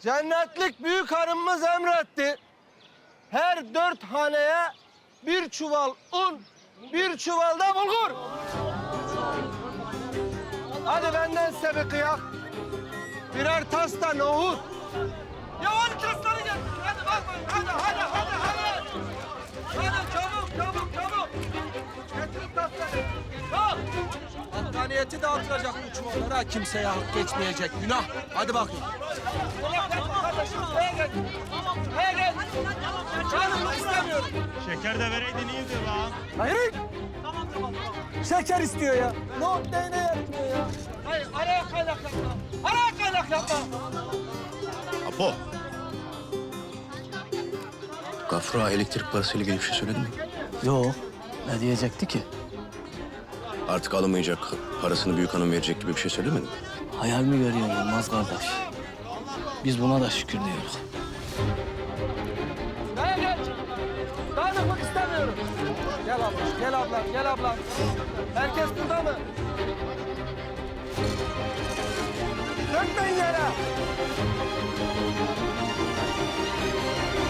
Cennetlik büyük hanımımız emretti. Her dört haneye bir çuval un, bir çuval da bulgur. Hadi benden size bir kıyak. Birer tas da nohut. Hakkaniyeti dağıtılacak bu çuvallara. Kimseye hak geçmeyecek. Günah. Hadi bakayım. Canım istemiyorum. Şeker de vereydin iyiydi lan. Hayır. Şeker istiyor ya. Nohut neyine yetmiyor ya? Hayır, araya kaynak yapma. Araya kaynak yapma. Apo. Gafura elektrik parasıyla bir şey söyledi mi? Yok. Ne diyecekti ki? Artık alamayacak, parasını büyük hanım verecek gibi bir şey söylemedi mi? Hayal mi görüyorsun Yılmaz kardeş? Biz buna da şükür diyoruz. Dağınıklık istemiyorum. Gel abla, gel abla, gel abla. Herkes burada mı? Dökmeyin yere.